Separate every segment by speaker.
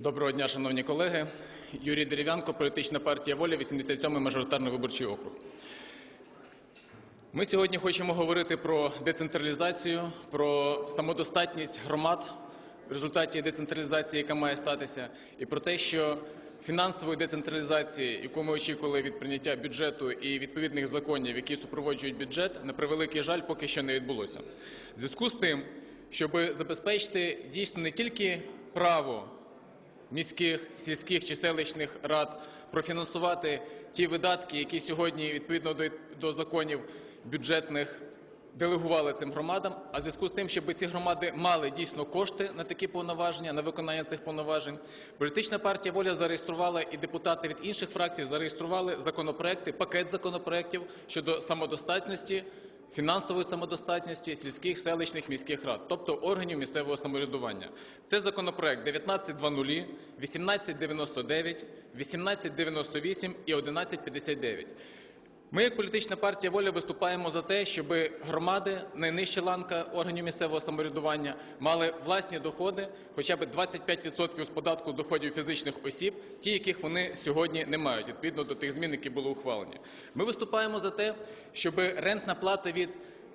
Speaker 1: Доброго дня, шановні колеги. Юрій Дерев'янко, політична партія Воля, 87-й мажоритарний виборчий округ. Ми сьогодні хочемо говорити про децентралізацію, про самодостатність громад в результаті децентралізації, яка має статися, і про те, що фінансової децентралізації, яку ми очікували від прийняття бюджету і відповідних законів, які супроводжують бюджет, на превеликий жаль, поки що не відбулося. В зв'язку з тим, щоб забезпечити дійсно не тільки право міських, сільських чи селищних рад профінансувати ті видатки, які сьогодні відповідно до, законів бюджетних делегували цим громадам. А в зв'язку з тим, щоб ці громади мали дійсно кошти на такі повноваження, на виконання цих повноважень, політична партія воля зареєструвала і депутати від інших фракцій зареєстрували законопроекти, пакет законопроектів щодо самодостатності. Фінансової самодостатності сільських, селищних, міських рад, тобто органів місцевого самоврядування. Це законопроект 19.00, 1899, 1898 і 1159. Ми, як політична партія воля, виступаємо за те, щоб громади, найнижча ланка органів місцевого самоврядування, мали власні доходи, хоча б 25% з податку доходів фізичних осіб, ті, яких вони сьогодні не мають, відповідно до тих змін, які були ухвалені. Ми виступаємо за те, щоб рентна плата від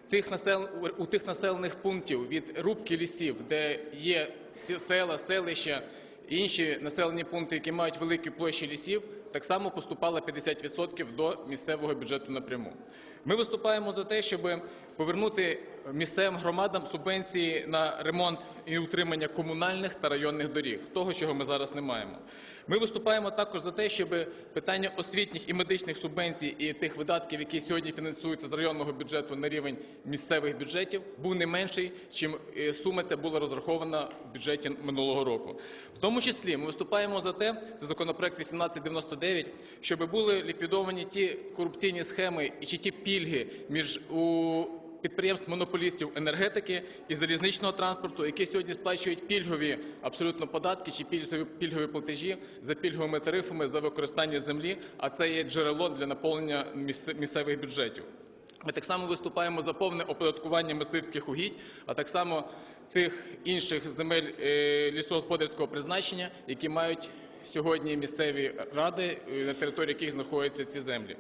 Speaker 1: тих насел... у тих населених пунктів від рубки лісів, де є села, селища і інші населені пункти, які мають великі площі лісів, так само поступало 50% до місцевого бюджету напряму. Ми виступаємо за те, щоб повернути місцевим громадам субвенції на ремонт і утримання комунальних та районних доріг, того, чого ми зараз не маємо. Ми виступаємо також за те, щоб питання освітніх і медичних субвенцій і тих видатків, які сьогодні фінансуються з районного бюджету на рівень місцевих бюджетів, був не менший, чим е, сума ця була розрахована в бюджеті минулого року. В тому числі ми виступаємо за те, це законопроект 1899, щоб були ліквідовані ті корупційні схеми і чи ті пільги між у підприємств монополістів енергетики і залізничного транспорту, які сьогодні сплачують пільгові абсолютно податки чи пільгові, пільгові платежі за пільговими тарифами за використання землі, а це є джерело для наповнення місцевих бюджетів. Ми так само виступаємо за повне оподаткування мисливських угідь, а так само тих інших земель е, лісогосподарського призначення, які мають сьогодні місцеві ради, е, на території яких знаходяться ці землі.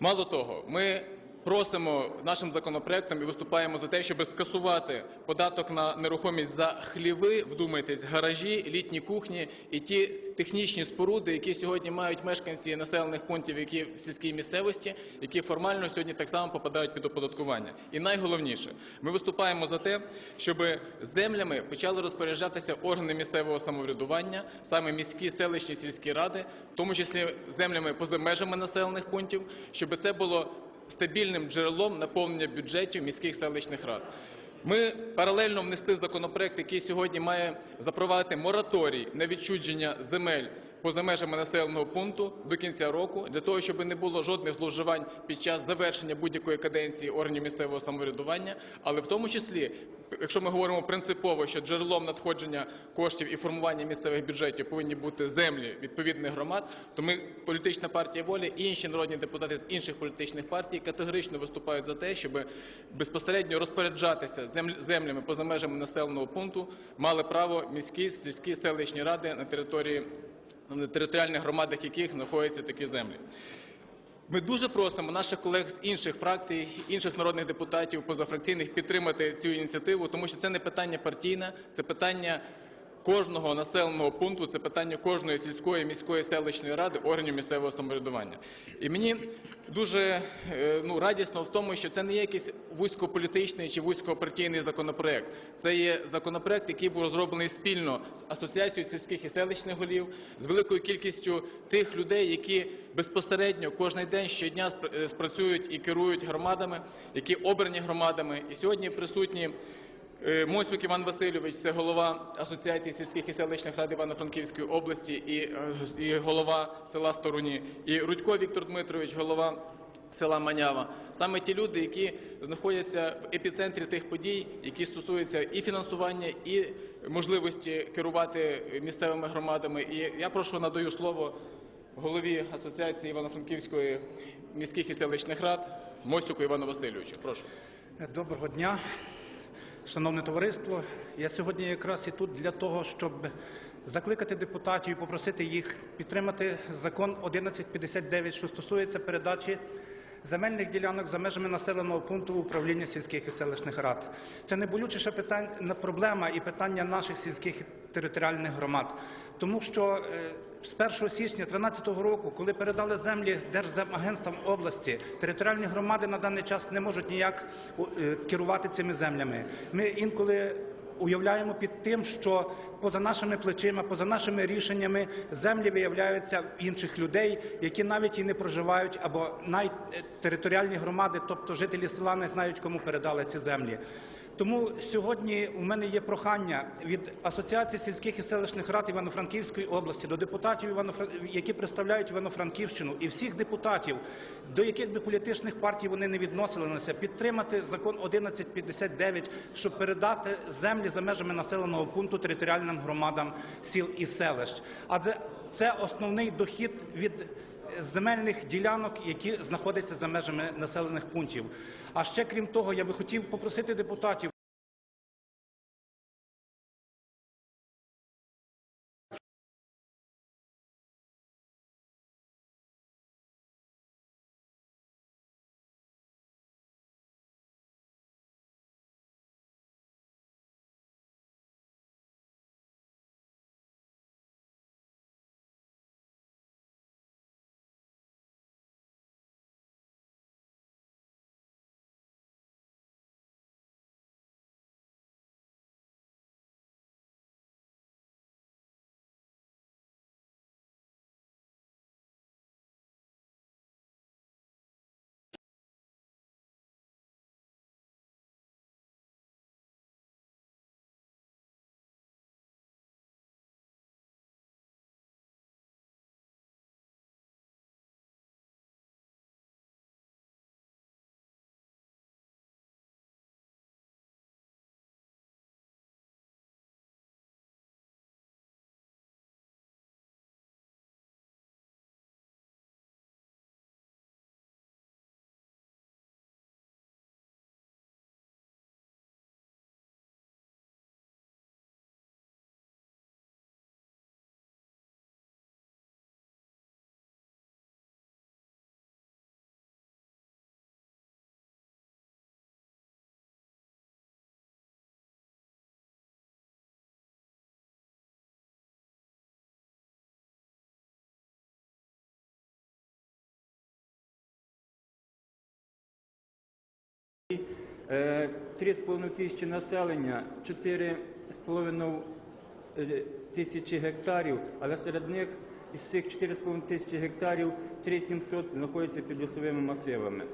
Speaker 1: Мало того, ми просимо нашим законопроектом і виступаємо за те, щоб скасувати податок на нерухомість за хліви, вдумайтесь, гаражі, літні кухні і ті технічні споруди, які сьогодні мають мешканці населених пунктів, які в сільській місцевості, які формально сьогодні так само попадають під оподаткування. І найголовніше, ми виступаємо за те, щоб землями почали розпоряджатися органи місцевого самоврядування, саме міські, селищні, сільські ради, в тому числі землями поза межами населених пунктів, щоб це було стабільним джерелом наповнення бюджетів міських селищних рад. Ми паралельно внесли законопроект, який сьогодні має запровадити мораторій на відчудження земель поза межами населеного пункту до кінця року, для того, щоб не було жодних зловживань під час завершення будь-якої каденції органів місцевого самоврядування, але в тому числі, якщо ми говоримо принципово, що джерелом надходження коштів і формування місцевих бюджетів повинні бути землі відповідних громад, то ми, політична партія волі і інші народні депутати з інших політичних партій категорично виступають за те, щоб безпосередньо розпоряджатися землями поза межами населеного пункту мали право міські, сільські, селищні ради на території на територіальних громадах яких знаходяться такі землі. Ми дуже просимо наших колег з інших фракцій, інших народних депутатів, позафракційних підтримати цю ініціативу, тому що це не питання партійне, це питання кожного населеного пункту, це питання кожної сільської, міської, селищної ради, органів місцевого самоврядування. І мені дуже е, ну, радісно в тому, що це не є якийсь вузькополітичний чи вузькопартійний законопроект. Це є законопроект, який був розроблений спільно з Асоціацією сільських і селищних голів, з великою кількістю тих людей, які безпосередньо кожен день щодня е, спрацюють і керують громадами, які обрані громадами. І сьогодні присутні Мосюк Іван Васильович, це голова Асоціації сільських і селищних рад Івано-Франківської області і, е, голова села Сторуні, і Рудько Віктор Дмитрович, голова села Манява. Саме ті люди, які знаходяться в епіцентрі тих подій, які стосуються і фінансування, і можливості керувати місцевими громадами. І я прошу надаю слово голові Асоціації Івано-Франківської міських і селищних рад Мосюку Івану Васильовичу. Прошу.
Speaker 2: Доброго дня. Шановне товариство, я сьогодні якраз і тут для того, щоб закликати депутатів і попросити їх підтримати закон 1159, що стосується передачі земельних ділянок за межами населеного пункту управління сільських і селищних рад. Це найболючіша питання, проблема і питання наших сільських територіальних громад. Тому що е, з 1 січня 2013 року, коли передали землі Держземагентствам області, територіальні громади на даний час не можуть ніяк е, керувати цими землями. Ми інколи уявляємо під тим, що поза нашими плечима, поза нашими рішеннями землі виявляються в інших людей, які навіть і не проживають, або навіть е, територіальні громади, тобто жителі села не знають, кому передали ці землі. Тому сьогодні у мене є прохання від Асоціації сільських і селищних рад Івано-Франківської області до депутатів, які представляють Івано-Франківщину, і всіх депутатів, до яких би політичних партій вони не відносилися, підтримати закон 1159, щоб передати землі за межами населеного пункту територіальним громадам сіл і селищ. Адже це основний дохід від земельних ділянок, які знаходяться за межами населених пунктів. А ще крім того, я би хотів попросити депутатів.
Speaker 3: 3,5 тисячі населення, 4,5 е, тисячі гектарів, але серед них із цих 4,5 тисячі гектарів 3,700 знаходяться під лісовими масивами.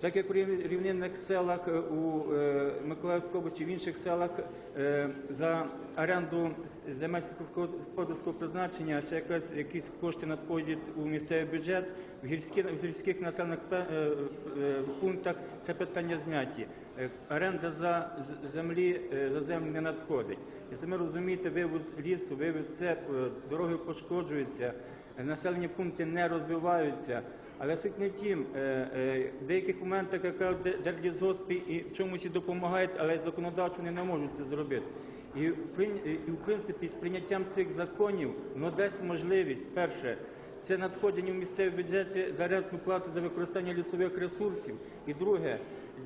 Speaker 3: Так як у рів- рівнинних селах е, у е, Миколаївській області, в інших селах е, за оренду земель сільськогосподарського призначення ще якась, якісь кошти надходять у місцевий бюджет, в, гірські, в гірських населених пунктах це питання зняті. Оренда за землі за землю не надходить. І самі розумієте, вивоз лісу, вивоз цеп, е, дороги пошкоджуються, населені пункти не розвиваються. Але суть не в тім, Е, е, в деяких моментах яка держлізгоспи і в чомусь і допомагають, але законодавчо вони не можуть це зробити. І в принципі з прийняттям цих законів воно дасть можливість перше. Це надходження в місцеві бюджети за рентну плату за використання лісових ресурсів. І друге,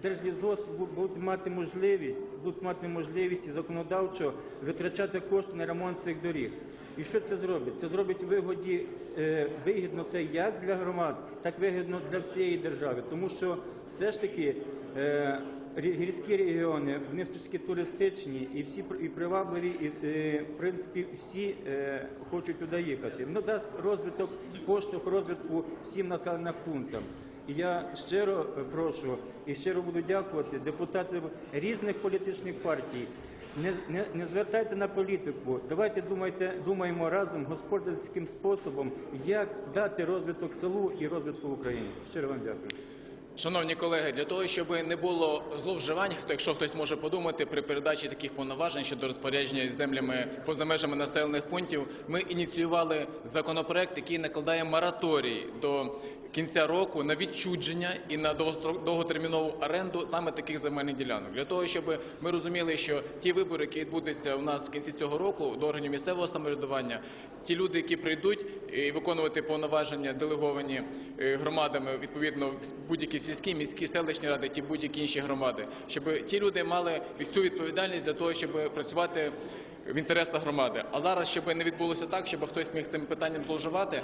Speaker 3: Держлісгосп бу- будуть мати можливість, будуть мати можливість законодавчо витрачати кошти на ремонт цих доріг. І що це зробить? Це зробить вигоді е, вигідно це як для громад, так вигідно для всієї держави. Тому що все ж таки е, гірські регіони вони все ж таки туристичні і всі і привабливі, і е, в принципі всі е, хочуть туди їхати. Воно дасть розвиток, поштовх розвитку всім населеним пунктам. І я щиро прошу і щиро буду дякувати депутатам різних політичних партій. Не, не, не звертайте на політику. Давайте думайте, думаємо разом господарським способом, як дати розвиток селу і розвитку в Україні. Щиро вам дякую.
Speaker 1: Шановні колеги, для того, щоб не було зловживань, якщо хтось може подумати при передачі таких повноважень щодо розпорядження землями поза межами населених пунктів, ми ініціювали законопроект, який накладає мораторій до кінця року на відчудження і на довготермінову оренду саме таких земельних ділянок. Для того, щоб ми розуміли, що ті вибори, які відбудуться у нас в кінці цього року до органів місцевого самоврядування, ті люди, які прийдуть і виконувати повноваження, делеговані е, громадами, відповідно в будь-які сільські, міські, селищні ради, ті будь-які інші громади, щоб ті люди мали всю відповідальність для того, щоб працювати в інтересах громади. А зараз, щоб не відбулося так, щоб хтось міг цим питанням зловживати,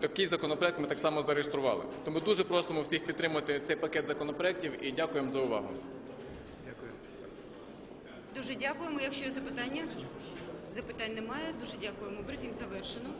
Speaker 1: такий законопроект ми так само зареєстрували. Тому дуже просимо всіх підтримати цей пакет законопроектів і дякуємо за увагу.
Speaker 4: Дуже дякуємо. Якщо є запитання, запитань немає. Дуже дякуємо. Брифінг завершено.